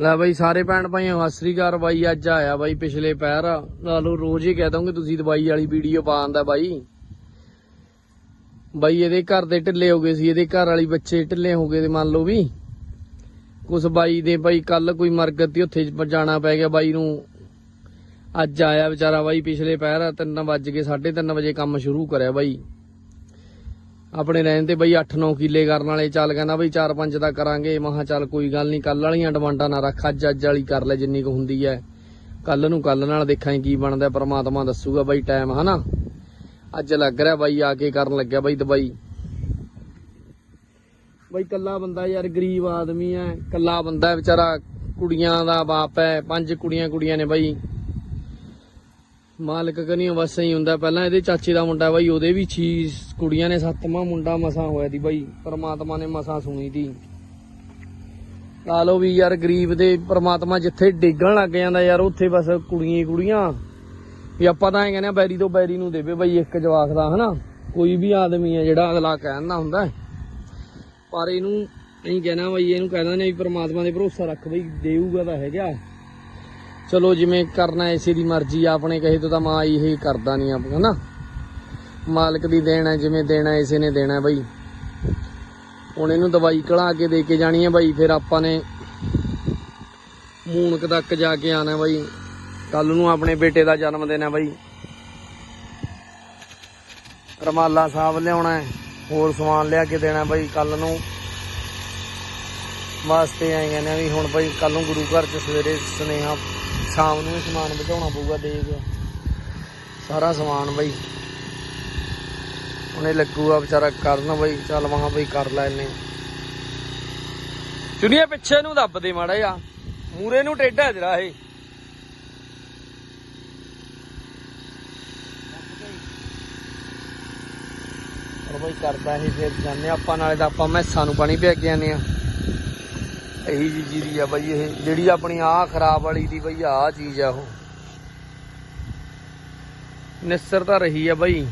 ਲੈ ਬਾਈ, ਸਾਰੇ ਭੈਣ ਭਾਈਆਂ, ਸਤਿ ਸ੍ਰੀ ਅਕਾਲ ਬਾਈ, ਅੱਜ ਆਇਆ ਬਾਈ ਪਿਛਲੇ ਪੈਰ। ਲਾ ਲਓ ਰੋਜ਼ ਹੀ ਕਹਿ ਦੋਗੇ ਤੁਸੀਂ ਦਵਾਈ ਵਾਲੀ ਵੀਡੀਓ ਪਾਉਂਦਾ ਬਾਈ। ਬਾਈ, ਇਹਦੇ ਘਰ ਦੇ ਢਿੱਲੇ ਹੋ ਗਏ ਸੀ, ਇਹਦੇ ਘਰ ਵਾਲੀ ਬੱਚੇ ਢਿੱਲੇ ਹੋ ਗਏ ਤੇ ਮੰਨ ਲਓ ਵੀ। ਕੁਛ ਬਾਈ ਦੇ ਬਾਈ, ਕੱਲ ਕੋਈ ਮਰਗਤ ਤੀ ਉੱਥੇ ਜਾਣਾ ਪੈ ਗਿਆ ਬਾਈ ਨੂੰ। ਅੱਜ ਆਇਆ ਵਿਚਾਰਾ ਬਾਈ ਪਿਛਲੇ ਪੈਰ 3 ਵੱਜ ਕੇ 3:30 ਵਜੇ ਕੰਮ ਸ਼ੁਰੂ ਕਰਿਆ ਬਾਈ। ਆਪਣੇ ਰਹਿਣ ਤੇ ਬਈ 8-9 ਕਿੱਲੇ ਕਰਨ ਵਾਲੇ, ਚੱਲ ਕਹਿੰਦਾ ਬਈ 4-5 ਦਾ ਕਰਾਂਗੇ। ਮਹਾ ਚੱਲ ਕੋਈ ਗੱਲ ਨਹੀਂ ਕੱਲ ਵਾਲੀਆਂ ਡਿਮਾਂਡਾਂ ਨਾ ਰੱਖ, ਅੱਜ ਅੱਜ ਵਾਲੀ ਕਰ ਲੈ ਜਿੰਨੀ ਕੁ ਹੁੰਦੀ ਐ। ਕੱਲ ਨੂੰ ਕੱਲ ਨਾਲ ਦੇਖਾਂਗੇ ਕੀ ਬਣਦਾ, ਪ੍ਰਮਾਤਮਾ ਦੱਸੂਗਾ ਬਈ ਟਾਈਮ ਹਨਾ? ਅੱਜ ਲੱਗ ਰਿਹਾ ਬਾਈ ਆ ਕੇ ਕਰਨ ਲੱਗਿਆ ਬਾਈ ਦਵਾਈ ਬਈ ਕੱਲਾ ਬੰਦਾ ਯਾਰ ਗਰੀਬ ਆਦਮੀ ਐ ਕੱਲਾ ਬੰਦਾ ਵਿਚਾਰਾ ਕੁੜੀਆਂ ਦਾ ਬਾਪ ਐ, ਪੰਜ ਕੁੜੀਆਂ ਕੁੜੀਆਂ ਨੇ ਬਾਈ। ਮਾਲਕ ਕਨੀਓ ਬਸ ਹੀ ਹੁੰਦਾ। ਪਹਿਲਾਂ ਇਹਦੇ ਚਾਚੇ ਦਾ ਮੁੰਡਾ ਬਾਈ, ਉਹਦੇ ਵੀ ਛੀ ਕੁੜੀਆਂ ਨੇ ਸੱਤਵਾਂ ਮੁੰਡਾ ਮਸਾਂ ਹੋਇਆ ਦੀ ਬਾਈ। ਪਰਮਾਤਮਾ ਨੇ ਮਸਾਂ ਸੁਣੀ ਦੀ ਲਾ ਲਓ ਵੀ ਯਾਰ ਗਰੀਬ ਦੇ ਪਰਮਾਤਮਾ ਜਿੱਥੇ ਡੇਗਣ ਲੱਗ ਜਾਂਦਾ ਯਾਰ, ਉੱਥੇ ਬਸ ਕੁੜੀਆਂ ਹੀ ਕੁੜੀਆਂ। ਵੀ ਆਪਾਂ ਤਾਂ ਐ ਕਹਿੰਦੇ ਆ ਬੈਰੀ ਤੋਂ ਬੈਰੀ ਨੂੰ ਦੇਵੇ ਬਾਈ ਇੱਕ ਜਵਾਕ ਦਾ, ਹਨਾ? ਕੋਈ ਵੀ ਆਦਮੀ ਆ ਜਿਹੜਾ ਅਗਲਾ ਕਹਿੰਦਾ ਹੁੰਦਾ। ਪਰ ਇਹਨੂੰ ਨਹੀਂ ਕਹਿਣਾ ਬਾਈ, ਇਹਨੂੰ ਕਹਿ ਦਿੰਦੇ ਵੀ ਪਰਮਾਤਮਾ ਦੇ ਭਰੋਸਾ ਰੱਖ ਬਈ, ਦੇਊਗਾ ਤਾਂ ਹੈਗਾ। ਚਲੋ ਜਿਵੇਂ ਕਰਨਾ ਇਸੇ ਦੀ ਮਰਜ਼ੀ ਆਪਣੇ ਕਹੇ ਤੋਂ ਤਾਂ ਮਾਂ ਇਹ ਕਰਦਾ ਨਹੀਂ ਆਪ, ਹਨਾ? ਮਾਲਕ ਦੀ ਦੇਣਾ ਜਿਵੇਂ ਦੇਣਾ ਇਸੇ ਨੇ ਦੇਣਾ ਬਾਈ। ਹੁਣ ਇਹਨੂੰ ਦਵਾਈ ਕਢਾ ਕੇ ਦੇ ਕੇ ਜਾਣੀ ਹੈ ਬਾਈ, ਫਿਰ ਆਪਾਂ ਨੇ ਮੂਨਕ ਤੱਕ ਜਾ ਕੇ ਆਣਾ ਬਾਈ। ਕੱਲ ਨੂੰ ਆਪਣੇ ਬੇਟੇ ਦਾ ਜਨਮ ਦਿਨ ਹੈ ਬਈ। ਰਮਾਲਾ ਸਾਹਿਬ ਲਿਆਉਣਾ ਹੈ, ਹੋਰ ਸਮਾਨ ਲਿਆ ਕੇ ਦੇਣਾ ਬਾਈ ਕੱਲ ਨੂੰ। ਵਾਸਤੇ ਆਈਆਂ ਨੇ ਵੀ ਹੁਣ ਬਾਈ ਕੱਲ ਨੂੰ ਗੁਰੂ ਘਰ ਚ ਸਵੇਰੇ ਸੁਨੇਹਾ ਸ਼ਾਮ ਨੂੰ ਹੀ ਸਮਾਨ ਵਧਾਉਣਾ ਪਊਗਾ ਦੇਖ ਸਾਰਾ ਸਮਾਨ ਬਈ। ਉਹਨੇ ਲੱਗੂਗਾ ਵਿਚਾਰਾ ਕਰਨ ਬਈ, ਚੱਲ ਮਹਾ ਬਈ ਕਰ ਲੈ ਇਹਨੇ। ਪਿੱਛੇ ਨੂੰ ਦੱਬ ਦੇ ਮਾੜਾ ਜਿਹਾ। ਮੂਰੇ ਨੂੰ ਟੇਢਾ ਜਰਾ ਇਹ। ਪਰ ਬਈ ਕਰਦਾ ਇਹ ਫਿਰ ਜਾਂਦੇ ਆਪਾਂ, ਨਾਲੇ ਤਾਂ ਆਪਾਂ ਮੈਸਾਂ ਨੂੰ ਪਾਣੀ ਪਿਆ ਕੇ ਆਨੇ ਆ ਇਹੀ ਜੀ ਜੀਰੀ ਆ ਬਾਈ ਇਹ ਜਿਹੜੀ ਆਪਣੀ ਆਹ ਖਰਾਬ ਵਾਲੀ ਦੀ ਬਾਈ ਆਹ ਚੀਜ਼ ਆ ਉਹ। ਨਿਸਰ ਤਾਂ ਰਹੀ ਆ ਬਾਈ।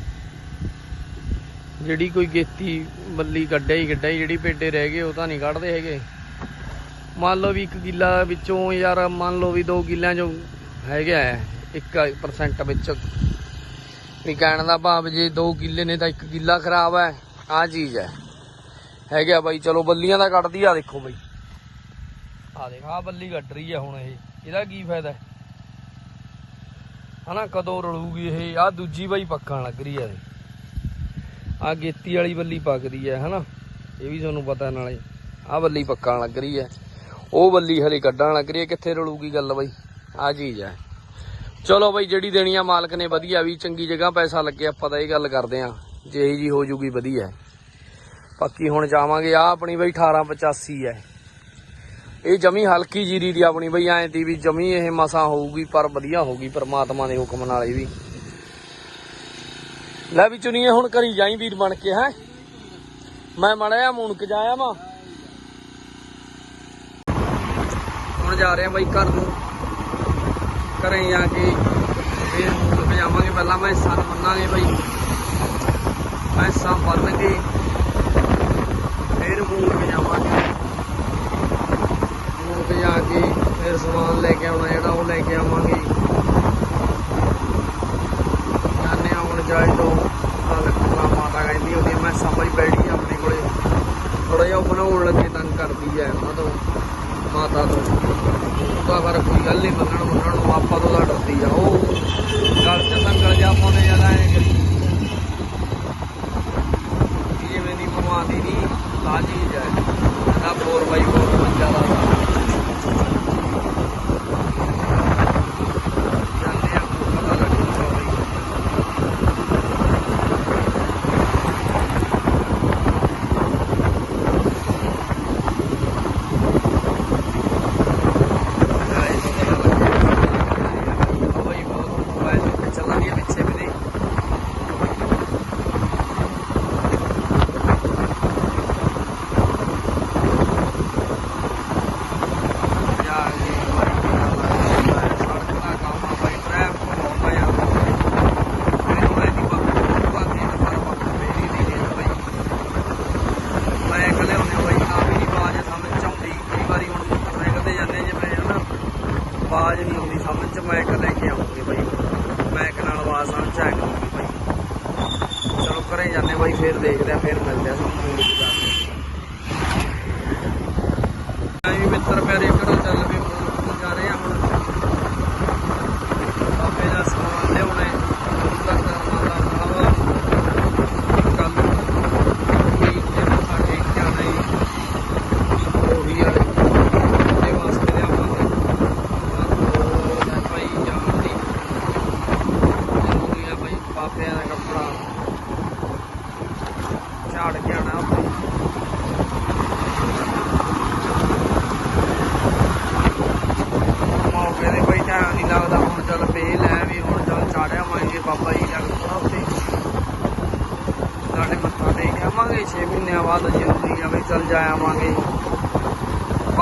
ਜਿਹੜੀ ਕੋਈ ਗੇਤੀ ਬੱਲੀ ਕੱਢਿਆ ਹੀ ਕੱਢਿਆ ਹੀ, ਜਿਹੜੀ ਪੇਡੇ ਰਹਿ ਗਏ ਉਹ ਤਾਂ ਨਹੀਂ ਕੱਢਦੇ ਹੈਗੇ। ਮੰਨ ਲਓ ਵੀ ਇੱਕ ਕਿੱਲਾ ਵਿੱਚੋਂ ਯਾਰ ਮੰਨ ਲਓ ਵੀ ਦੋ ਕਿੱਲਿਆਂ ਚੋਂ ਹੈਗਾ 1% ਵਿੱਚ। ਵੀ ਕਹਿਣ ਦਾ ਭਾਵ ਜੇ ਦੋ ਕਿੱਲੇ ਨੇ ਤਾਂ ਇੱਕ ਕਿੱਲਾ ਖਰਾਬ ਹੈ ਆਹ ਚੀਜ਼ ਹੈ। ਹੈਗਾ ਬਾਈ ਚਲੋ ਬੱਲੀਆਂ ਦਾ ਕੱਢਦੀ ਆ ਦੇਖੋ ਬਾਈ। ਆ ਦੇਖ ਆ ਬੱਲੀ ਕੱਢ ਰਹੀ ਹੈ ਹੁਣ ਇਹ। ਇਹਦਾ ਕੀ ਫਾਇਦਾ? ਹੈ ਹਨਾ, ਕਦੋਂ ਰਲੂਗੀ ਇਹ? ਆ ਦੂਜੀ ਬਾਈ ਪੱਕਣ ਲੱਗ ਰਹੀ ਹੈ ਆ ਗੇਤੀ ਵਾਲੀ ਬੱਲੀ ਪੱਕਦੀ ਹੈ ਹਨਾ? ਇਹ ਵੀ ਤੁਹਾਨੂੰ ਪਤਾ ਨਾਲੇ। ਆ ਬੱਲੀ ਪੱਕਣ ਲੱਗ ਰਹੀ ਹੈ ਉਹ ਬੱਲੀ ਹਲੇ ਕੱਢਣ ਲੱਗ ਰਹੀ ਹੈ ਕਿੱਥੇ ਰਲੂਗੀ ਗੱਲ ਬਾਈ? ਆ ਚੀਜ਼ ਹੈ ਚਲੋ ਬਾਈ, ਜਿਹੜੀ ਦੇਣੀ ਆ ਮਾਲਕ ਨੇ ਵਧੀਆ, ਵੀ ਚੰਗੀ ਜਗ੍ਹਾ ਪੈਸਾ ਲੱਗੇ ਆਪਾਂ ਤਾਂ ਇਹ ਗੱਲ ਕਰਦੇ ਆ। ਜੇ ਇਹੀ ਜੀ ਹੋ ਜੂਗੀ, ਵਧੀਆ। ਪੱਕੀ ਹੁਣ ਜਾਵਾਂਗੇ ਆ ਆਪਣੀ ਬਈ 1885 ਹੈ ਇਹ ਜਮੀ ਹਲਕੀ ਜੀਰੀ ਦੀ ਆਪਣੀ ਬਈ, ਐਂ ਦੀ ਵੀ ਜਮੀ ਇਹ ਮਸਾ ਹੋਊਗੀ, ਪਰ ਵਧੀਆ ਹੋਊਗੀ, ਪਰਮਾਤਮਾ ਦੇ ਹੁਕਮ ਨਾਲ ਇਹ ਵੀ। ਲੈ ਵੀ ਚੁਣੀਏ, ਹੁਣ ਕਰੀ ਜਾਈ ਵੀਰ ਬਣ ਕੇ, ਹੈ। ਮੈਂ ਮੜਿਆ ਮੁਣਕ ਜਾਇਆ ਮਾ ਹੁਣ ਜਾ ਰਹੇ ਆ ਬਾਈ ਘਰ ਨੂੰ। ਘਰੇ ਆ ਕੇ ਫੇਰ ਮੁਣਕ ਜਾਵਾਂਗੇ। ਪਹਿਲਾਂ ਮੈਂ ਸੰਨ ਮੰਨਾਂਗੇ ਬਈ। ਮੈਂ ਪੈਸਾ ਬੰਨ ਕੇ ਫੇਰ ਮੁਣਕ ਜਾਵਾਂਗੇ ਮੁਣਕ ਜਾ ਕੇ ਫਿਰ ਸਮਾਨ ਲੈ ਕੇ ਆਉਣਾ ਜਿਹੜਾ ਉਹ ਲੈ ਕੇ ਆਵਾਂਗੇ। ਜਾਣੇ ਹੁਣ ਜਾਏ ਤੋਂ। ਮਾਤਾ ਕਹਿੰਦੀ ਉਹਦੀ ਮੈਂ ਸਮਝ ਬੈਠੀ ਆਪਣੇ ਕੋਲੇ। ਥੋੜਾ ਜਿਹਾ ਬਣਾਉਣ ਲੱਗੇ, ਤੰਗ ਕਰਦੀ ਹੈ ਉਹਨਾਂ ਤੋਂ, ਮਾਤਾ ਤੋਂ। ਉਹਦਾ ਪਰ ਕੋਈ ਗੱਲ ਨਹੀਂ ਮੰਨਣ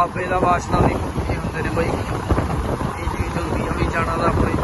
ਬਾਬੇ ਦਾ ਵਾਸਤਾ ਵੀ ਕੀ ਹੁੰਦੇ ਨੇ ਬਈ। ਇਹ ਚੀਜ਼ ਹੁੰਦੀ ਆ ਵੀ ਜਾਣਾ ਦਾ ਆਪਣੇ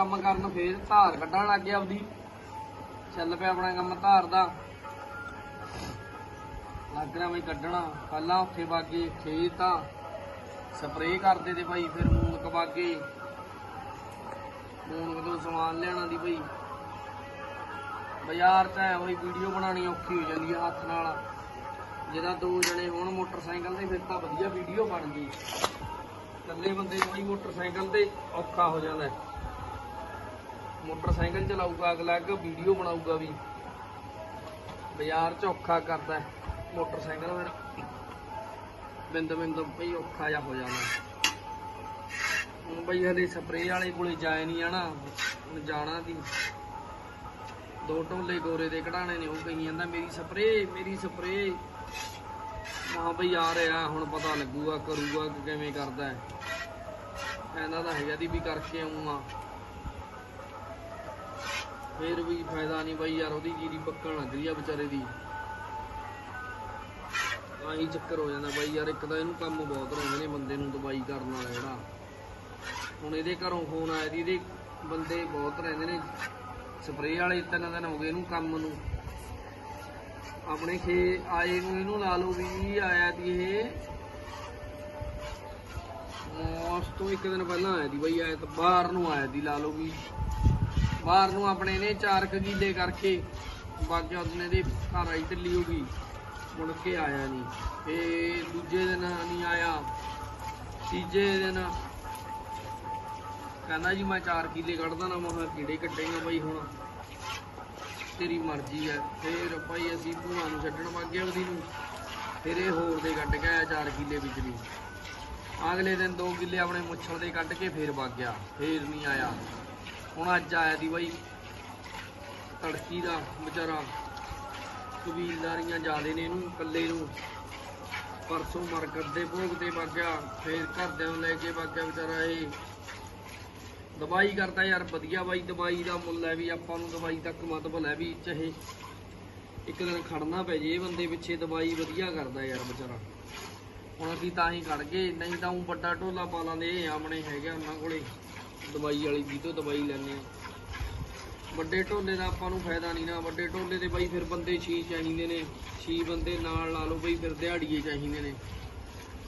ਕੰਮ ਕਰਨ ਫੇਰ ਧਾਰ ਕੱਢਣ ਲੱਗ ਗਿਆ ਆਪਦੀ। ਚੱਲ ਪਿਆ ਆਪਣਾ ਕੰਮ ਧਾਰ ਦਾ। ਲੱਗ ਰਿਹਾ ਬਈ ਕੱਢਣਾ। ਪਹਿਲਾਂ ਉੱਥੇ ਬਾਗੇ ਖੇਤ ਆ। ਸਪਰੇਅ ਕਰਦੇ ਤੇ ਭਾਈ ਫਿਰ ਮੂਨਕ ਬਾਗੇ। ਮੂਨਕ ਤੋਂ ਸਮਾਨ ਲਿਆਉਣਾ ਦੀ ਭਾਈ ਬਾਜ਼ਾਰ 'ਚ ਐ ਹੋਈ ਵੀਡੀਓ ਬਣਾਉਣੀ ਔਖੀ ਹੋ ਜਾਂਦੀ ਆ ਹੱਥ ਨਾਲ। ਜਿਹਦਾ ਦੋ ਜਣੇ ਹੋਣ ਮੋਟਰਸਾਈਕਲ ਤੇ ਫਿਰ ਤਾਂ ਵਧੀਆ ਵੀਡੀਓ ਬਣਦੀ ਇਕੱਲੇ ਬੰਦੇ ਨੂੰ ਮੋਟਰਸਾਈਕਲ ਤੇ ਔਖਾ ਹੋ ਜਾਂਦਾ। ਮੋਟਰਸਾਈਕਲ ਚਲਾਊਗਾ, ਅਗਲਾ ਕਿ ਵੀਡੀਓ ਬਣਾਊਗਾ ਵੀ। ਬਾਜ਼ਾਰ 'ਚ ਔਖਾ ਕਰਦਾ ਮੋਟਰਸਾਈਕਲ ਫਿਰ। ਬਿੰਦ ਬਿੰਦ ਭਈ ਔਖਾ ਜਿਹਾ ਹੋ ਜਾਣਾ ਹੁਣ ਬਈ ਹਲੇ ਸਪਰੇਅ ਵਾਲੇ ਕੋਲੇ ਜਾਏ ਨਹੀਂ ਆਣਾ ਹੁਣ ਜਾਣਾ ਦੀ ਦੋ ਢੋਲੇ ਗੋਰੇ ਦੇ ਕਢਾਣੇ ਨੇ, ਉਹ ਕਹੀ ਜਾਂਦਾ, ਮੇਰੀ ਸਪਰੇਅ, ਮੇਰੀ ਸਪਰੇ ਮਾਂ ਬਈ ਆ ਰਿਹਾ, ਹੁਣ ਪਤਾ ਲੱਗੂਗਾ, ਕਰੂਗਾ ਕਿ ਕਿਵੇਂ ਕਰਦਾ ਹੈ। ਕਹਿੰਦਾ ਤਾਂ ਹੈਗਾ ਦੀ ਵੀ ਕਰਕੇ ਆਉਂਗਾ ਫੇਰ ਵੀ ਫਾਇਦਾ ਨਹੀਂ ਬਾਈ ਯਾਰ, ਉਹਦੀ ਜੀਰੀ ਪੱਕਣ ਲੱਗ ਰਹੀ ਆ ਵਿਚਾਰੇ ਦੀ। ਆਹੀ ਚੱਕਰ ਹੋ ਜਾਂਦਾ ਬਾਈ ਯਾਰ, ਇੱਕ ਤਾਂ ਇਹਨੂੰ ਕੰਮ ਬਹੁਤ ਰਹਿੰਦੇ ਨੇ ਬੰਦੇ ਨੂੰ ਦਵਾਈ ਕਰਨ ਵਾਲਾ ਜਿਹੜਾ। ਹੁਣ ਇਹਦੇ ਘਰੋਂ ਫੋਨ ਆਇਆ ਦੀ ਇਹਦੇ ਬੰਦੇ ਬਹੁਤ ਰਹਿੰਦੇ ਨੇ। ਸਪਰੇਅ ਵਾਲੇ ਤਿੰਨ ਦਿਨ ਹੋ ਗਏ ਇਹਨੂੰ ਕੰਮ ਨੂੰ। ਆਪਣੇ ਖੇ ਆਏ ਨੂੰ ਇਹਨੂੰ ਲਾ ਲਓ ਵੀ ਆਇਆ ਦੀ ਇਹ। ਉਸ ਤੋਂ ਇੱਕ ਦਿਨ ਪਹਿਲਾਂ ਆਇਆ ਦੀ ਬਈ, ਆਇਆ ਤਾਂ ਬਾਹਰ ਨੂੰ ਆਇਆ ਦੀ ਲਾ ਲਓ ਵੀ। ਬਾਹਰ ਨੂੰ ਆਪਣੇ ਨੇ ਚਾਰ ਕੁ ਕਿੱਲੇ ਕਰਕੇ ਬਾਕੀ ਉਹਨੇ ਦੇ ਘਰ ਆਈ ਢਿੱਲੀ ਹੋ ਗਈ। ਮੁੜ ਕੇ ਆਇਆ ਨਹੀਂ। ਤੇ ਦੂਜੇ ਦਿਨ ਨਹੀਂ ਆਇਆ। ਤੀਜੇ ਦਿਨ ਕਹਿੰਦਾ ਜੀ, ਮੈਂ ਚਾਰ ਕਿੱਲੇ ਕੱਢਦਾ ਨਾ, ਮੈਂ ਕਿਹਾ ਕਿਹੜੇ ਕੱਢੇਗਾ ਬਈ ਹੁਣ। ਤੇਰੀ ਮਰਜ਼ੀ ਹੈ। ਫਿਰ ਭਾਈ ਅਸੀਂ ਭੂਆ ਨੂੰ ਛੱਡਣ ਵਾਗੇ ਉਹਦੀ ਨੂੰ। ਫਿਰ ਇਹ ਹੋਰ ਦੇ ਕੱਢ ਕੇ ਆਇਆ 4 ਕਿੱਲੇ ਵੀ ਅਗਲੇ ਦਿਨ 2 ਕਿੱਲੇ ਆਪਣੇ ਮੁੱਛਲ ਦੇ ਕੱਢ ਕੇ ਫੇਰ ਵਗ ਗਿਆ। ਫੇਰ ਨਹੀਂ ਆਇਆ। ਹੁਣ ਅੱਜ ਆਇਆ ਦੀ ਬਾਈ ਤੜਕੀ ਦਾ ਵਿਚਾਰਾ। ਕਬੀਲਦਾਰੀਆਂ ਜ਼ਿਆਦੇ ਨੇ ਇਹਨੂੰ, ਇਕੱਲੇ ਨੂੰ। ਪਰਸੋਂ ਮਰਕਤ ਦੇ ਭੋਗ ਤੇ ਵਗ ਫੇਰ ਘਰਦਿਆਂ ਨੂੰ ਲੈ ਕੇ ਵਗ ਵਿਚਾਰਾ ਇਹ। ਦਵਾਈ ਕਰਦਾ ਯਾਰ, ਵਧੀਆ ਬਾਈ, ਦਵਾਈ ਦਾ ਮੁੱਲ ਹੈ ਵੀ ਆਪਾਂ ਨੂੰ ਦਵਾਈ ਤੱਕ ਮਤਲਬ ਹੈ ਵੀ ਚਾਹੇ ਇੱਕ ਦਿਨ ਖੜਨਾ ਪੈ ਜੇ ਬੰਦੇ ਪਿੱਛੇ, ਦਵਾਈ ਵਧੀਆ ਕਰਦਾ ਯਾਰ ਵਿਚਾਰਾ। ਹੁਣ ਅਸੀਂ ਤਾਂ ਹੀ ਖੜ ਗਏ, ਨਹੀਂ ਤਾਂ ਉਹ ਵੱਡਾ ਢੋਲਾ ਪਾ ਲਾਂਦੇ ਆਪਣੇ ਹੈਗਾ ਉਹਨਾਂ ਕੋਲੇ। ਦਵਾਈ ਵਾਲੀ ਵੀ ਤੋਂ ਦਵਾਈ ਲੈਣੇ ਆ ਵੱਡੇ ਢੋਲੇ ਦਾ ਆਪਾਂ ਨੂੰ ਫਾਇਦਾ ਨਹੀਂ ਨਾ। ਵੱਡੇ ਢੋਲੇ ਦੇ ਬਾਈ ਫਿਰ ਬੰਦੇ ਛੀ ਚਾਹੀਦੇ ਨੇ। ਛੀ ਬੰਦੇ ਨਾਲ ਲਾ ਲਓ ਬਈ, ਫਿਰ ਦਿਹਾੜੀਏ ਚਾਹੀਦੇ ਨੇ।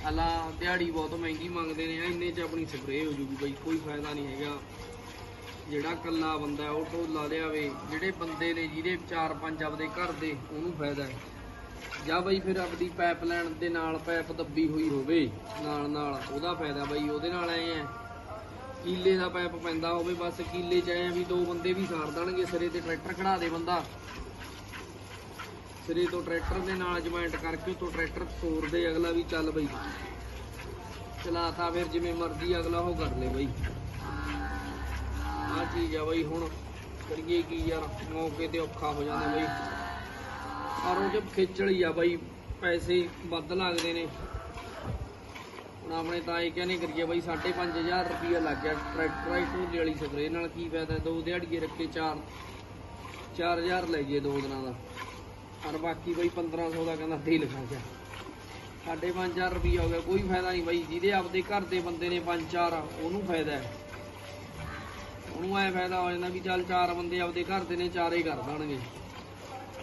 ਹਾਲਾ ਦਿਹਾੜੀ ਬਹੁਤ ਮਹਿੰਗੀ ਮੰਗਦੇ ਨੇ। ਇੰਨੇ ਚ ਆਪਣੀ ਸਪਰੇਅ ਹੋ ਜੂਗੀ ਬਈ, ਕੋਈ ਫਾਇਦਾ ਨਹੀਂ ਹੈਗਾ। ਜਿਹੜਾ ਕੱਲਾ ਬੰਦਾ ਉਹ ਢੋਲਾ ਲਿਆਵੇ। ਜਿਹੜੇ ਬੰਦੇ ਨੇ ਜਿਹਦੇ 4-5 ਆਪਦੇ ਘਰ ਦੇ, ਉਹਨੂੰ ਫਾਇਦਾ ਹੈ। ਜਾਂ ਬਾਈ ਫਿਰ ਆਪਦੀ ਪਾਈਪਲਾਈਨ ਦੇ ਨਾਲ ਪਾਈਪ ਦੱਬੀ ਹੋਈ ਹੋਵੇ ਨਾਲ ਨਾਲ ਉਹਦਾ ਫਾਇਦਾ ਬਾਈ। ਉਹਦੇ ਨਾਲ ਐ ਹੈ ਕੀਲੇ ਦਾ ਪੈਪ ਪੈਂਦਾ ਹੋਵੇ, ਬਸ ਕੀਲੇ ਚ ਐ ਵੀ ਦੋ ਬੰਦੇ ਵੀ ਸਾਰ ਦੇਣਗੇ, ਸਿਰੇ ਤੇ ਟਰੈਕਟਰ ਖੜਾ ਦੇ ਬੰਦਾ। ਸਿਰੇ ਤੋਂ ਟਰੈਕਟਰ ਦੇ ਨਾਲ ਜੁਆਇੰਟ ਕਰਕੇ ਉਤੋਂ ਟਰੈਕਟਰ ਤੋਰ ਦੇ ਅਗਲਾ ਵੀ ਚੱਲ ਬਈ। ਚਲਾਤਾ ਫਿਰ ਜਿਵੇਂ ਮਰਜ਼ੀ ਅਗਲਾ ਉਹ ਕਰ ਲੇ ਬਈ। ਆ ਚੀਜ਼ ਆ ਬਈ ਹੁਣ, ਕਰੀਏ ਕੀ ਯਾਰ, ਮੌਕੇ ਤੇ ਔਖਾ ਹੋ ਜਾਂਦਾ ਬਈ। ਪਰ ਉਹ ਜਦ ਹੀ ਆ ਬਈ, ਪੈਸੇ ਵੱਧ ਲੱਗਦੇ ਨੇ। ਹੁਣ ਆਪਣੇ ਇਹ ਕਹਿੰਦੇ ਕਰੀਏ ਬਾਈ 5500 ਰੁਪਇਆ ਲੱਗ ਗਿਆ ਟਰੈਕਟਰ ਆਈ ਢੋਲੇ ਵਾਲੀ ਸਪਰੇ ਨਾਲ ਕੀ ਫਾਇਦਾ, ਦੋ ਦਿਹਾੜੀਏ ਰੱਖੇ 4 4000 ਲੈ ਗਏ ਦੋ ਦਿਨਾਂ ਦਾ। ਔਰ ਬਾਕੀ ਬਾਈ 1500 ਦਾ ਕਹਿੰਦਾ ਦੇ ਲਿਖਾ ਗਿਆ। 5500 ਰੁਪਇਆ ਹੋ ਗਿਆ, ਕੋਈ ਫਾਇਦਾ ਨਹੀਂ ਬਾਈ। ਜਿਹਦੇ ਆਪਦੇ ਘਰ ਦੇ ਬੰਦੇ ਨੇ 5-4 ਉਹਨੂੰ ਫਾਇਦਾ ਹੈ। ਉਹਨੂੰ ਐ ਫਾਇਦਾ ਹੋ ਜਾਂਦਾ ਵੀ ਚੱਲ ਚਾਰ ਬੰਦੇ ਆਪਦੇ ਘਰ ਦੇ ਨੇ, ਚਾਰੇ ਕਰ ਦੇਣਗੇ।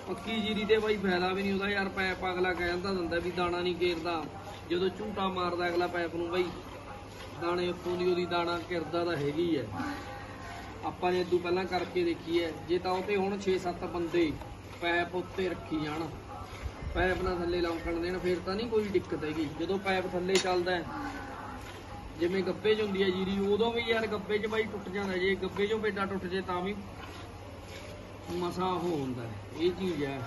ਪੱਕੀ ਜੀਰੀ ਤੇ ਬਾਈ ਫਾਇਦਾ ਵੀ ਨਹੀਂ ਉਹਦਾ ਯਾਰ ਪੈਪ ਅਗਲਾ ਕਹਿੰਦਾ ਦਿੰਦਾ ਵੀ ਦਾਣਾ ਨਹੀਂ ਘੇਰਦਾ। ਜਦੋਂ ਝੂਟਾ ਮਾਰਦਾ ਅਗਲਾ ਪੈਪ ਨੂੰ ਬਾਈ, ਦਾਣੇ ਉੱਤੋਂ ਦੀ ਉਹਦੀ ਦਾਣਾ ਕਿਰਦਾ ਤਾਂ ਹੈਗੀ ਹੈ ਆਪਾਂ ਨੇ ਇਦੋਂ ਪਹਿਲਾਂ ਕਰਕੇ ਦੇਖੀ ਐ ਜੇ ਤਾਂ ਉਹ ਤੇ ਹੁਣ 6-7 ਬੰਦੇ ਪੈਪ ਉੱਤੇ ਰੱਖੀ ਜਾਣ, ਪੈਪ ਨਾਲ ਥੱਲੇ ਲੌਂਕਣ ਦੇਣ, ਫਿਰ ਤਾਂ ਨਹੀਂ ਕੋਈ ਦਿੱਕਤ ਹੈਗੀ। ਜਦੋਂ ਪੈਪ ਥੱਲੇ ਚੱਲਦਾ ਜਿਵੇਂ ਗੱਬੇ 'ਚ ਹੁੰਦੀ ਹੈ ਜੀਰੀ, ਉਦੋਂ ਵੀ ਯਾਰ ਗੱਬੇ 'ਚ ਬਾਈ ਟੁੱਟ ਜਾਂਦਾ, ਜੇ ਗੱਬੇ 'ਚੋਂ ਬੇਟਾ ਟੁੱਟ ਜੇ ਤਾਂ ਵੀ ਮਸਾ ਹੋ ਹੁੰਦਾ ਇਹ ਚੀਜ਼ ਹੈ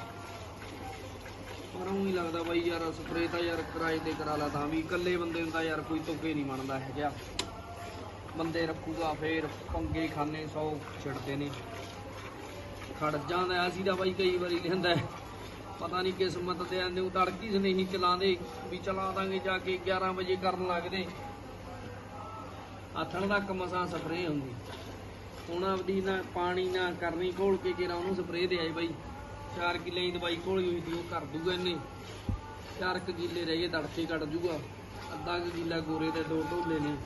ਪਰ ਉਹ ਹੀ ਲੱਗਦਾ ਬਾਈ ਯਾਰ ਸਪਰੇ ਤਾਂ ਯਾਰ ਕਿਰਾਏ ਤੇ ਕਰਾ ਲਾ ਤਾਂ ਵੀ। ਇਕੱਲੇ ਬੰਦੇ ਨੂੰ ਤਾਂ ਯਾਰ ਕੋਈ ਤੁੱਕੇ ਨਹੀਂ ਮੰਨਦਾ ਹੈਗਾ। ਬੰਦੇ ਰੱਖੂਗਾ ਫੇਰ, ਪੰਗੇ ਖਾਨੇ 100 ਛਿੜਦੇ ਨੇ ਖੜ ਜਾਂਦਾ ਅਸੀਂ ਤਾਂ ਬਾਈ, ਕਈ ਵਾਰੀ ਲੈਂਦਾ ਪਤਾ ਨਹੀਂ ਕਿਸਮਤ ਤੇ ਆਂਦੇ ਉਹ ਤੜਕੀ ਨਹੀਂ ਚਲਾਉਂਦੇ ਵੀ ਚਲਾ ਦਾਂਗੇ ਜਾ ਕੇ 11 ਵਜੇ ਕਰਨ ਲੱਗਦੇ। ਆਥਣ ਤੱਕ ਮਸਾਂ ਸਪਰੇ ਹੁੰਦੀ। ਹੁਣ ਆਪਦੀ ਨਾ ਪਾਣੀ ਨਾ ਕਰਨੀ, ਘੋਲ ਕੇ ਕਿਰਾ ਉਹਨੂੰ ਸਪਰੇਅ ਦੇ ਆਏ ਬਾਈ। 4 ਕਿੱਲੇ ਦੀ ਦਵਾਈ ਘੋਲੀ ਹੋਈ ਸੀ, ਉਹ ਕਰ ਦੂਗਾ ਇਹਨੇ। 4 ਕਿੱਲੇ ਰਹਿ ਗਏ ਦੜਕੇ ਕੱਢ ਜੂਗਾ। ਅੱਧਾ ਕੁ ਕਿੱਲਾ ਗੋਰੇ ਦੇ ਦੋ ਢੋਲੇ ਨੇ।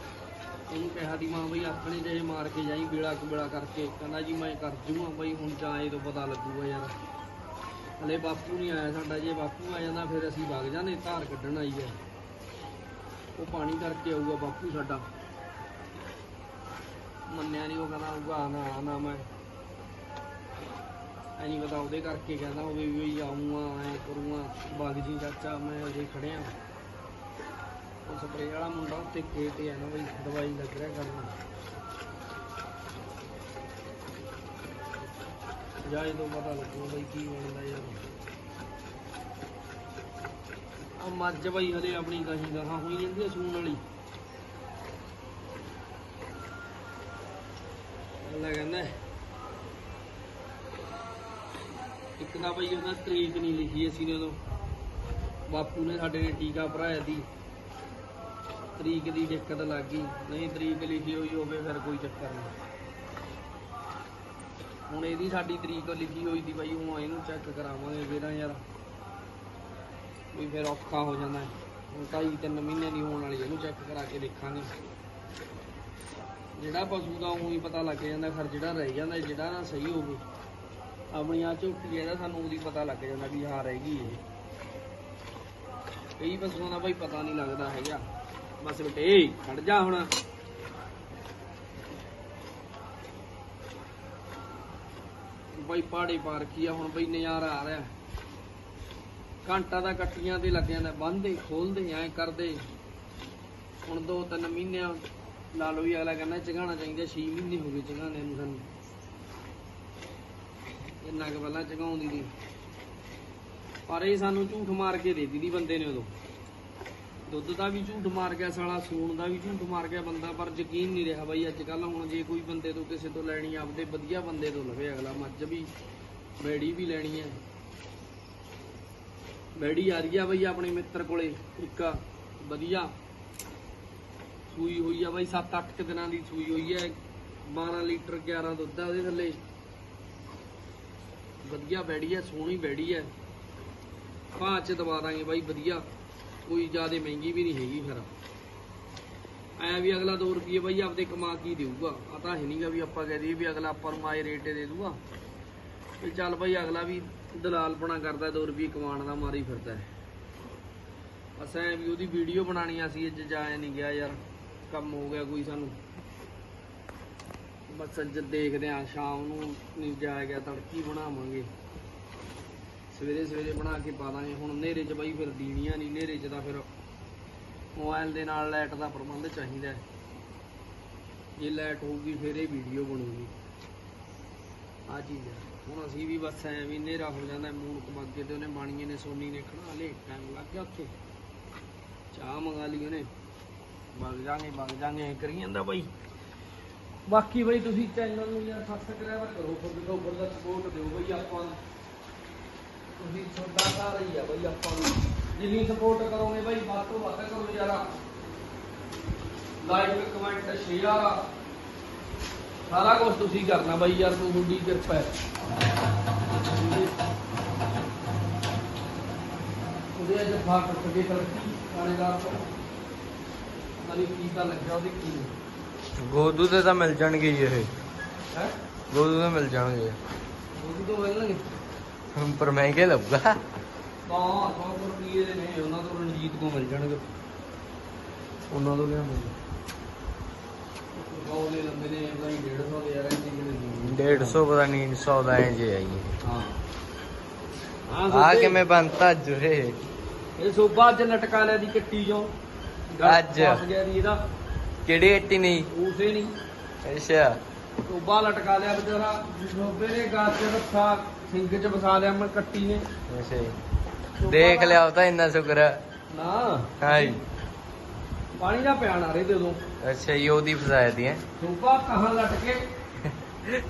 ਉਹਨੂੰ ਕਿਹਾ ਦੀ ਮਾਂ ਬਈ, ਆਪਣੇ ਜਿਹੇ ਮਾਰ ਕੇ ਜਾਈ, ਬੇੜਾ ਕੁਬੇੜਾ ਕਰਕੇ। ਕਹਿੰਦਾ ਜੀ, ਮੈਂ ਕਰ ਜੂਗਾ, ਬਈ, ਹੁਣ ਜਾਏ ਤੋਂ ਪਤਾ ਲੱਗੂਗਾ ਯਾਰ। ਹਲੇ ਬਾਪੂ ਨਹੀਂ ਆਇਆ ਸਾਡਾ, ਜੇ ਬਾਪੂ ਆ ਜਾਂਦਾ, ਫਿਰ ਅਸੀਂ ਵਗ ਜਾਂਦੇ, ਧਾਰ ਕੱਢਣ ਆਈ ਹੈ। ਉਹ ਪਾਣੀ ਕਰਕੇ ਆਊਗਾ ਬਾਪੂ ਸਾਡਾ। ਮੰਨਿਆ ਨਹੀਂ ਉਹ ਕਹਿੰਦਾ, ਆਊਗਾ ਨਾ ਨਾ ਮੈਂ। ਐ ਨਹੀਂ ਪਤਾ ਉਹਦੇ ਕਰਕੇ ਕਹਿੰਦਾ ਹੋਵੇ ਵੀ ਆਉਂਗਾ, ਐ ਕਰੂੰਗਾ। ਬਾਗ ਜੀ ਚਾਚਾ, ਮੈਂ ਅਜੇ ਖੜਿਆ। ਉਹ ਸਪਰੇ ਵਾਲਾ ਮੁੰਡਾ ਉੱਤੇ ਖੇਤ ਹੈ ਨਾ ਬਈ, ਦਵਾਈ ਲੱਗ ਰਿਹਾ ਕਰਨ। ਜਾਏ ਤੋਂ ਪਤਾ ਲੱਗੂ ਬਈ ਕੀ ਬਣਦਾ ਯਾਰ। ਆ ਮੱਝ ਬਈ ਹਲੇ ਆਪਣੀ ਕਹੀ ਗਾਹਾਂ ਹੋਈ ਜਾਂਦੀ ਆ ਸੂਣ ਵਾਲੀ। ਅਗਲਾ ਕਹਿੰਦਾ ਇੱਕ ਤਾਂ ਬਈ ਉਹਦਾ ਤਰੀਕ ਨਹੀਂ ਲਿਖੀ ਅਸੀਂ ਨੇ ਉਦੋਂ। ਬਾਪੂ ਨੇ ਸਾਡੇ ਨੇ ਟੀਕਾ ਭਰਾਇਆ ਦੀ ਤਰੀਕ ਦੀ ਦਿੱਕਤ ਲੱਗ ਗਈ। ਨਹੀਂ ਤਰੀਕ ਲਿਖੀ ਹੋਈ ਹੋਵੇ ਫਿਰ ਕੋਈ ਚੱਕਰ ਨਹੀਂ। ਹੁਣ ਇਹਦੀ ਸਾਡੀ ਤਰੀਕ ਲਿਖੀ ਹੋਈ ਦੀ ਬਾਈ, ਹੁਣ ਇਹਨੂੰ ਚੈੱਕ ਕਰਾਵਾਂਗੇ ਵੀਰਾਂ ਯਾਰ। ਵੀ ਫਿਰ ਔਖਾ ਹੋ ਜਾਂਦਾ ਹੈ। ਹੁਣ ਢਾਈ ਤਿੰਨ ਮਹੀਨੇ ਦੀ ਹੋਣ ਵਾਲੀ ਇਹਨੂੰ ਚੈੱਕ ਕਰਾ ਕੇ ਦੇਖਾਂਗੇ। ਜਿਹੜਾ ਪਸ਼ੂ ਦਾ ਉਹੀ ਪਤਾ ਲੱਗ ਜਾਂਦਾ, ਫਿਰ ਜਿਹੜਾ ਰਹਿ ਜਾਂਦਾ, ਜਿਹੜਾ ਨਾ ਸਹੀ ਹੋਵੇ। ਆਪਣੀ ਆ ਝੋਟੀ ਹੈ ਇਹਦਾ ਸਾਨੂੰ ਉਹਦੀ ਪਤਾ ਲੱਗ ਜਾਂਦਾ ਵੀ ਹਾਂ ਰਹਿ ਇਹ। ਕਈ ਪਸ਼ੂਆਂ ਦਾ ਬਾਈ ਪਤਾ ਨਹੀਂ ਲੱਗਦਾ ਹੈਗਾ। ਬਸ ਬਟੇ ਖੜ ਜਾ ਹੁਣ। ਬਾਈ ਪਹਾੜੀ ਪਾਰ ਕੀ ਆ, ਹੁਣ ਬਈ ਨਜ਼ਾਰਾ ਆ ਰਿਹਾ। ਘੰਟਾ ਦਾ ਕੱਟੀਆਂ ਤੇ ਲੱਗ ਜਾਂਦਾ ਬੰਦੇ ਖੋਲਦੇ ਐ ਕਰਦੇ। ਹੁਣ ਦੋ ਤਿੰਨ ਮਹੀਨਿਆਂ ਲਾ ਲਓ ਵੀ ਅਗਲਾ ਕਹਿੰਦਾ ਚਗਾਣਾ ਚਾਹੀਦਾ 6 ਮਹੀਨੇ ਹੋ ਗਏ ਚਗਾਣੇ ਨੂੰ ਸਾਨੂੰ। ਇੰਨਾ ਕੁ ਪਹਿਲਾਂ ਚਗਾਉਂਦੀ ਦੀ। ਪਰ ਇਹ ਸਾਨੂੰ ਝੂਠ ਮਾਰ ਕੇ ਦੇ ਦੀ ਬੰਦੇ ਨੇ ਉਦੋਂ। ਦੁੱਧ ਦਾ ਵੀ ਝੂਠ ਮਾਰ ਗਿਆ, ਸਾਲਾ ਸੂਣ ਦਾ ਵੀ ਝੂਠ ਮਾਰ ਗਿਆ ਬੰਦਾ, ਪਰ ਯਕੀਨ ਨਹੀਂ ਰਿਹਾ ਬਾਈ ਅੱਜ ਕੱਲ ਹੁਣ ਜੇ ਕੋਈ ਬੰਦੇ ਤੋਂ ਕਿਸੇ ਤੋਂ ਲੈਣੀ ਆਪਦੇ ਵਧੀਆ ਬੰਦੇ ਤੋਂ ਲਵੇ ਅਗਲਾ, ਮੱਝ ਵੀ, ਬੈੜੀ ਵੀ ਲੈਣੀ ਹੈ ਬੈੜੀ ਆ ਰਹੀ ਆ ਬਾਈ ਆਪਣੇ ਮਿੱਤਰ ਕੋਲੇ, ਇੱਕ ਵਧੀਆ। ਸੂਈ ਹੋਈ ਆ ਬਾਈ 7-8 ਦਿਨਾਂ ਦੀ ਸੂਈ ਹੋਈ ਹੈ 12 ਲੀਟਰ 11 ਦੁੱਧ ਆ ਉਹਦੇ ਥੱਲੇ। ਵਧੀਆ ਬੈੜੀ ਹੈ, ਸੋਹਣੀ ਬੈੜੀ ਹੈ। ਭਾਅ ਚ ਦਵਾ ਦਾਂਗੇ ਬਾਈ, ਵਧੀਆ। ਕੋਈ ਜ਼ਿਆਦਾ ਮਹਿੰਗੀ ਵੀ ਨਹੀਂ ਹੈਗੀ ਫਿਰ। ਐ ਵੀ ਅਗਲਾ 2 ਰੁਪਏ ਬਾਈ ਆਪਦੇ ਕਮਾ ਕੀ ਦੇਊਗਾ। ਆ ਤਾਂ ਹੈ ਨਹੀਂਗਾ ਵੀ ਆਪਾਂ ਕਹਿ ਦਈਏ ਵੀ ਅਗਲਾ ਆਪਾਂ ਨੂੰ ਆਏ ਰੇਟ ਦੇ ਦੂਗਾ। ਤੇ ਚੱਲ ਬਾਈ ਅਗਲਾ ਵੀ ਦਲਾਲਪਣਾ ਕਰਦਾ 2 ਰੁਪਏ ਕਮਾਉਣ ਦਾ, ਮਾਰੀ ਫਿਰਦਾ ਹੈ। ਬਸ ਵੀ ਉਹਦੀ ਵੀਡੀਓ ਬਣਾਣੀ ਆ ਸੀ ਅੱਜ ਜਾਇਆ ਨਹੀਂ ਗਿਆ ਯਾਰ। ਕੰਮ ਹੋ ਗਿਆ ਕੋਈ ਸਾਨੂੰ। ਬਸ ਅੱਜ ਦੇਖਦੇ ਆ ਸ਼ਾਮ ਨੂੰ ਨਹੀਂ ਜਾਇਆ ਗਿਆ, ਤੜਕੀ ਬਣਾਵਾਂਗੇ। ਸਵੇਰੇ ਸਵੇਰੇ ਬਣਾ ਕੇ ਪਾ ਦਾਂਗੇ। ਹੁਣ ਹਨੇਰੇ 'ਚ ਬਾਈ ਫਿਰ ਦੀਣੀਆਂ ਨਹੀਂ, ਹਨੇਰੇ 'ਚ ਤਾਂ ਫਿਰ ਮੋਬਾਈਲ ਦੇ ਨਾਲ ਲਾਈਟ ਦਾ ਪ੍ਰਬੰਧ ਚਾਹੀਦਾ ਹੈ। ਜੇ ਲਾਈਟ ਹੋਊਗੀ, ਫਿਰ ਇਹ ਵੀਡੀਓ ਬਣੂਗੀ। ਆ ਚੀਜ਼ ਹੈ ਹੁਣ ਅਸੀਂ ਵੀ ਬਸ ਐ ਵੀ ਹਨੇਰਾ ਹੋ ਜਾਂਦਾ ਮੂਨ ਕਮਾਗੇ ਤੇ ਉਹਨੇ ਬਾਣੀਏ ਨੇ, ਸੋਨੀ ਨੇ ਖੜਾ ਲੇ ਟਾਈਮ ਲੱਗ ਗਿਆ ਉੱਥੇ। ਚਾਹ ਮੰਗਾ ਲਈ ਉਹਨੇ। ਵਗ ਜਾਾਂਗੇ ਵਗ ਜਾਾਂਗੇ, ਐ ਕਰੀ ਜਾਂਦਾ ਬਾਈ। ਬਾਕੀ ਬਾਈ ਤੁਸੀਂ ਚੈਨਲ ਨੂੰ ਯਾਰ ਸਬਸਕ੍ਰਾਈਬ ਕਰੋ ਫਿਰ ਤੋਂ ਉੱਪਰ ਦਾ ਸਪੋਰਟ ਦਿਓ ਬਾਈ ਆਪਾਂ ਨੂੰ। ਤੁਸੀਂ ਛੋਟਾ ਸਾਰਾ ਹੀ ਆ ਬਾਈ ਆਪਾਂ ਨੂੰ। ਜਿੰਨੀ ਸਪੋਰਟ ਕਰੋਗੇ ਬਾਈ ਵੱਧ ਤੋਂ ਵੱਧ ਕਰੋ ਯਾਰਾ। ਲਾਈਕ ਕਮੈਂਟ ਸ਼ੇਅਰ ਸਾਰਾ ਕੁਝ ਤੁਸੀਂ ਕਰਨਾ ਬਾਈ ਯਾਰ, ਤੋਂ ਤੁਹਾਡੀ ਕਿਰਪਾ ਹੈ। ਉਹਦੇ ਅੱਜ ਫਾਟ ਟੁੱਟ ਗਏ ਤੜਕੀ ਥਾਣੇਦਾਰ ਤੋਂ ਨਾਲੇ ਕੀ ਤਾਂ ਲੱਗਿਆ ਉਹਦੇ ਕੀ? ਗੋਦੂ ਤੇ ਤਾਂ ਮਿਲ ਜਾਣਗੇ ਜੀ ਇਹ। ਹੈ? ਗੋਦੂ ਤੇ ਮਿਲ ਜਾਣਗੇ। ਉਹਦੀ ਤੋਂ ਮਿਲਣਗੇ ਹੁਣ ਪਰ ਮਹਿੰਗੇ ਲੱਗੂਗਾ। ਤਾਂ 100 ਰੁਪਏ ਦੇ ਨੇ ਉਹਨਾਂ ਤੋਂ ਰਣਜੀਤ ਕੋ ਮਿਲ ਜਾਣਗੇ। ਉਹਨਾਂ ਤੋਂ ਲਿਆਵਾਂਗੇ ਉਹ ਦੇ ਲੰਦੇ ਨੇ ਭਾਈ 150 ਦੇ ਕਿਹੜੇ ਦੇ 150 ਪਤਾ ਨਹੀਂ 100 ਦਾ ਐ ਜੇ ਆਈ ਹਾਂ। ਆ ਕਿਵੇਂ ਬੰਤਾ ਜੁਰੇ ਇਹ? ਸੋਭਾ ਅੱਜ ਲਟਕਾ ਲਿਆ ਦੀ ਕੱਟੀ ਚੋਂ। ਅੱਜ? ਫਸ ਗਿਆ ਦੀ ਇਹਦਾ। ਕਿਹੜੀ ਏਟੀ ਨਹੀਂ? ਉਸੇ ਨਹੀਂ। ਅੱਛਾ। ਸੋਭਾ ਲਟਕਾ ਲਿਆ ਵਿਚਾਰਾ ਸੋਭੇ ਨੇ ਗਾਜ ਚ ਰੱਖਾ ਸਿੰਘ ਚ ਫਸਾ ਲਿਆ ਮੈਂ ਕੱਟੀ ਨੇ। ਅੱਛਾ। ਦੇਖ ਲਿਆ ਉਹ ਤਾਂ ਇੰਨਾ ਸ਼ੁਕਰ। ਨਾ। ਹਾਈ ਪਾਣੀ ਦਾ ਪਿਆਣ ਆ ਰਹੇ ਤੇ ਉਦੋਂ। ਅੱਛਾ ਜੀ ਉਹਦੀ ਫਸਾਇ ਦੀ ਹੈ ਸੋਭਾ ਕਹਾਂ ਲਟ ਕੇ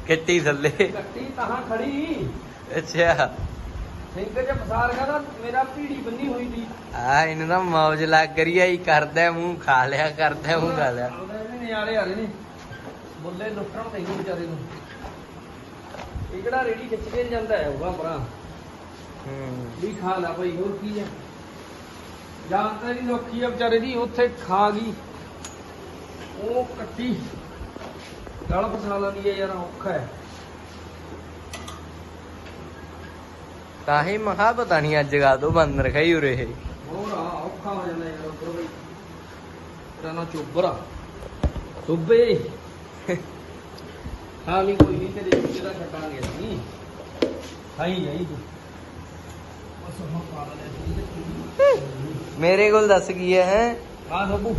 ਕਿੱਟੀ ਥੱਲੇ। ਕੱਟੀ ਤਹਾਂ ਖੜੀ। ਅੱਛਾ। ਸਿੰਘ ਚ ਫਸਾ ਲਿਆ ਤਾਂ ਮੇਰਾ ਪੀੜੀ ਬੰਨੀ ਹੋਈ ਸੀ। ਆ ਇਹਨੂੰ ਤਾਂ ਮੌਜ ਲੱਗ ਕਰੀ ਆਈ ਕਰਦਾ ਮੂੰਹ ਖਾ ਲਿਆ ਕਰਦਾ ਮੂੰਹ ਖਾ ਲਿਆ। ਨਿਆਰੇ ਆ ਰਹੇ ਨੇ। ਬੁੱਲੇ ਲੁੱਟਣ ਤੇ ਹੀ ਵਿਚਾਰੇ ਨੂੰ। ਇਹ ਕਿਹੜਾ ਰੇੜੀ ਖਿੱਚ ਕੇ ਜਾਂਦਾ ਹੈ ਉਹਦਾ ਭਰਾ। ਹੂੰ। ਵੀ ਖਾ ਲਾ ਭਾਈ ਹੋਰ ਕੀ ਹੈ ਨਹੀਂ ਲੋਕੀ ਆ ਵਿਚਾਰੇ ਦੀ ਉੱਥੇ ਖਾ ਗਈ। ਉਹ ਕੱਟੀ। ਗਲ ਫਸਾ ਲੈਂਦੀ ਹੈ ਯਾਰ ਔਖਾ ਹੈ। ਤਾਂ ਹੀ ਮਹਾ ਪਤਾ ਨਹੀਂ ਅੱਜ ਗਾ ਦੋ ਬੰਦ ਰਖਾਈ ਉਰੇ ਇਹ। ਹੋਰ ਆ ਔਖਾ ਹੋ ਜਾਂਦਾ ਯਾਰ ਉੱਧਰ ਬਈ ਤੇਰਾ ਨਾ ਚੋਬਰਾ ਸੁੱਬੇ ਹਾਂ ਨਹੀਂ ਕੋਈ ਨਹੀਂ ਤੇਰੇ ਜੁੱਤੇ ਦਾ ਛੱਡਾਂਗੇ ਅਸੀਂ। ਹਾਈ ਜਾਈ ਤੂੰ। ਬਸ ਹੁਣ ਪਾ ਲੈ ਮੇਰੇ ਕੋਲ ਦੱਸ ਕੀ ਹੈ ਹੈਂ? ਆ ਸਭੂ।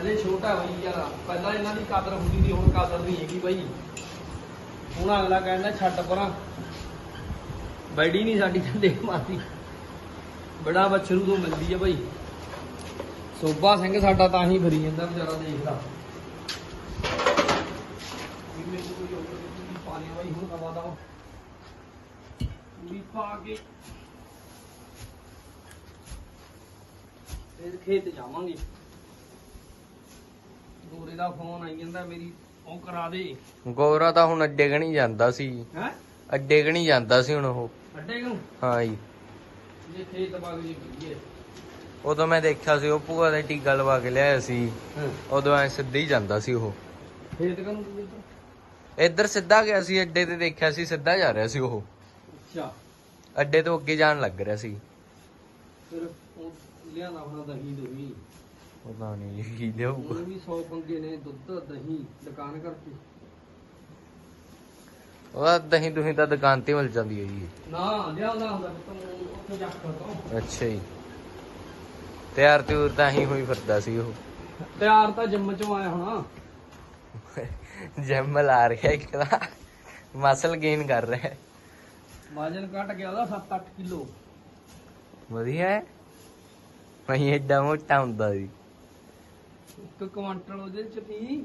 ਹਲੇ ਛੋਟਾ ਬਈ ਯਾਰ ਪਹਿਲਾਂ ਇਹਨਾਂ ਦੀ ਕਦਰ ਹੁੰਦੀ ਸੀ ਹੁਣ ਕਦਰ ਨਹੀਂ ਹੈਗੀ ਬਾਈ। ਹੁਣ ਅਗਲਾ ਕਹਿੰਦਾ ਛੱਡ ਪਰਾਂ। ਬੈਡੀ ਨਹੀਂ ਸਾਡੀ ਤਾਂ ਮਾਰਦੀ। ਬੜਾ ਬਛਰੂ ਤੋਂ ਮਿਲਦੀ ਹੈ ਬਾਈ। ਸੋਭਾ ਸਿੰਘ ਸਾਡਾ ਤਾਂ ਹੀ ਫਰੀ ਜਾਂਦਾ ਵਿਚਾਰਾ ਦੇਖਦਾ। ਵੀ ਮੈਨੂੰ ਕੋਈ ਹੋਰ ਚੀਜ਼ ਪਾ ਲਿਆ ਬਾਈ ਹੁਣ ਕਵਾ ਦਾ ਪੂਰੀ ਪਾ ਕੇ। ਫਿਰ ਖੇਤ ਜਾਵਾਂਗੇ। ਗੋਰੇ ਦਾ ਫੋਨ ਆਈ ਜਾਂਦਾ ਮੇਰੀ ਉਹ ਕਰਾ ਦੇ। ਗੋਰਾ ਤਾਂ ਹੁਣ ਅੱਡੇ ਕਣੀ ਜਾਂਦਾ ਸੀ। ਹੈ? ਅੱਡੇ ਕਣੀ ਜਾਂਦਾ ਸੀ ਹੁਣ ਉਹ। ਅੱਡੇ ਕਿਉਂ ਹਾਂ ਜੀ। ਜੇ ਖੇਤ ਬਾਗ ਜੀ ਕਰੀਏ ਉਦੋਂ ਮੈਂ ਦੇਖਿਆ ਸੀ ਉਹ ਭੂਆ ਦਾ ਟੀਕਾ ਲਵਾ ਕੇ ਲਿਆਇਆ ਸੀ। ਹਾਂ। ਉਦੋਂ ਐ ਸਿੱਧਾ ਹੀ ਜਾਂਦਾ ਸੀ ਉਹ। ਖੇਤ ਕਨੂੰ ਕੀ ਇੱਧਰ ਸਿੱਧਾ ਗਿਆ ਸੀ ਅੱਡੇ ਤੇ ਦੇਖਿਆ ਸੀ ਸਿੱਧਾ ਜਾ ਰਿਹਾ ਸੀ ਉਹ। ਅੱਛਾ। ਅੱਡੇ ਤੋਂ ਅੱਗੇ ਜਾਣ ਲੱਗ ਰਿਹਾ ਸੀ। ਫਿਰ ਉਹ ਲਿਆਂਦਾ ਹੋਣਾ ਦਹੀਂ ਦਹੀਂ। ਪਤਾ ਨਹੀਂ ਕੀ ਲਿਆਊਗਾ। ਉਹ ਵੀ 100 ਪੰਗੇ ਨੇ ਦੁੱਧ ਦਹੀਂ ਦੁਕਾਨ ਕਰਕੇ। ਉਹਦਾ ਦਹੀਂ ਦੁਹੀਂ ਤਾਂ ਦੁਕਾਨ ਤੇ ਮਿਲ ਜਾਂਦੀ ਹੈ ਜੀ। ਨਾ ਲਿਆਉਂਦਾ ਹੁੰਦਾ ਪੁੱਤ ਨੂੰ ਉੱਥੇ ਜਾ ਕੇ ਤੋਂ ਅੱਛਾ ਜੀ। ਤਿਆਰ ਤਿਉਰ ਤਾਂ ਹੀ ਹੋਈ ਫਿਰਦਾ ਸੀ ਉਹ। ਤਿਆਰ ਤਾਂ ਜਿੰਮ ਚੋਂ ਆਇਆ ਹੋਣਾ। ਜਿਮ ਲਾ ਰਿਹਾ ਇੱਕ ਦਾ ਮਸਲ ਗੇਨ ਕਰ ਰਿਹਾ। ਹੈ ਵਜਨ ਘਟ ਗਿਆ ਉਹਦਾ 7-8 ਕਿਲੋ। ਵਧੀਆ ਹੈ। ਮੈਂ ਐਡਾ ਮੋਟਾ ਹੁੰਦਾ ਸੀ। ਇੱਕ ਕੁਆਂਟਲ ਉਹਦੇ ਚ ਤੀ।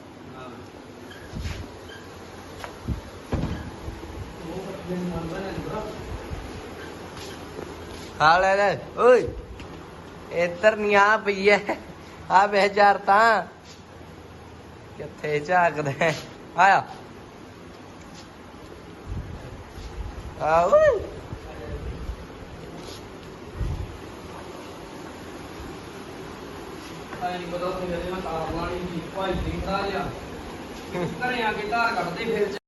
ਹਾਂ, ਲੈ ਲੈ, ਓਏ, ਇੱਧਰ ਨਹੀਂ ਆ ਪਈ ਐ। ਆ ਬਹਿਜਾਰ ਤਾਂ। ਕਿੱਥੇ ਝਾਕਦੇ ਆਇਆ। ਆ, ਓਏ। ਆਈ ਬਦਲ ਤੇ ਮੇਰੇ ਨਾਲ ਤਾਰ ਲਾਣੀ ਸੀ, ਭਾਈ ਦਿੰਦਾ ਰਿਆ ਆ। ਕੇ ਧਾਰ ਕੱਢਦੇ ਫਿਰ।